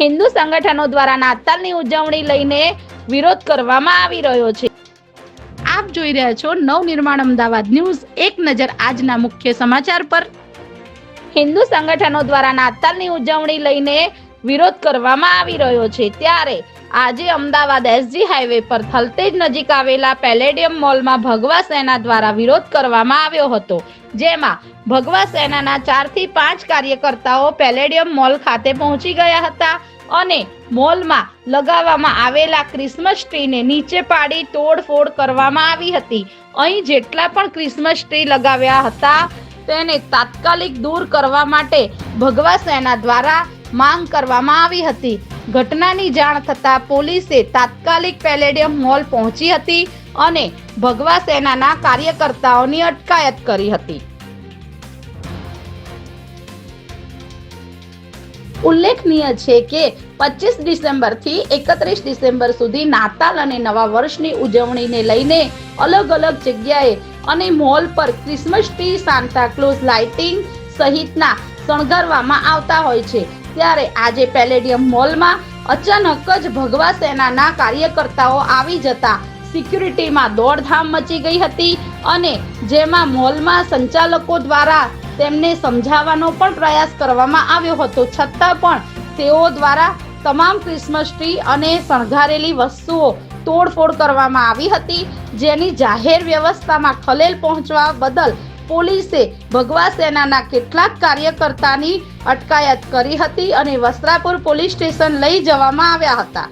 હિન્દુ સંગઠનો દ્વારા નાતાલની ઉજવણી લઈને વિરોધ કરવામાં આવી રહ્યો છે. આપ જોઈ રહ્યા છો નવનિર્માણ અમદાવાદ ન્યૂઝ, એક નજર આજના મુખ્ય સમાચાર પર. હિન્દુ સંગઠનો દ્વારા નાતાલની ઉજવણી લઈને વિરોધ કરવામાં આવી રહ્યો છે. ત્યારે આજે અમદાવાદ એસજી હાઈવે પર થલતેજ નજીક આવેલા પેલેડિયમ મોલમાં ભગવા સેના દ્વારા વિરોધ કરવામાં આવ્યો હતો. જેમાં ભગવા સેનાના ચારથી પાંચ કાર્યકર્તાઓ પેલેડિયમ મોલ ખાતે પહોંચી ગયા હતા અને મોલમાં લગાવવામાં આવેલા ક્રિસમસ ટ્રીને નીચે પાડી તોડફોડ કરવામાં આવી હતી. અહીં જેટલા પણ ક્રિસમસ ટ્રી લગાવ્યા હતા તેને તાત્કાલિક દૂર કરવા માટે ભગવા સેના દ્વારા માંગ કરવામાં આવી હતી. ઘટનાની જાણ થતાં પોલીસે તાત્કાલિક પેલેડિયમ મોલ પહોંચી હતી અને ભગવા સેનાના કાર્યકર્તાઓની અટકાયત કરી હતી. ઉલ્લેખનીય છે કે પચીસ ડિસેમ્બરથી એકત્રીસ ડિસેમ્બર સુધી નાતાલ અને નવા વર્ષની ઉજવણીને લઈને અલગ અલગ જગ્યાએ અને મોલ પર ક્રિસમસ ટ્રી સાન્તાક્લોઝ લાઇટિંગ સહિતના શણગારવામાં આવતા હોય છે. ત્યારે આજે પેલેડિયમ મોલમાં અચાનક જ ભગવા સેનાના કાર્યકર્તાઓ આવી જતા સિક્યુરિટીમાં દોડધામ મચી ગઈ હતી અને જેમાં મોલમાં સંચાલકો દ્વારા તેમને સમજાવવાનો પણ પ્રયાસ કરવામાં આવ્યો હતો. છતાં પણ તેઓ દ્વારા તમામ ક્રિસમસ ટ્રી અને શણગારેલી વસ્તુઓ તોડફોડ કરવામાં આવી હતી, જેની જાહેર વ્યવસ્થામાં ખલેલ પહોંચવા બદલ પોલીસે ભગવા સેનાના કેટલાક કાર્યકર્તાની અટકાયત કરી હતી અને વસ્ત્રાપુર પોલીસ સ્ટેશન લઈ જવામાં આવ્યા હતા.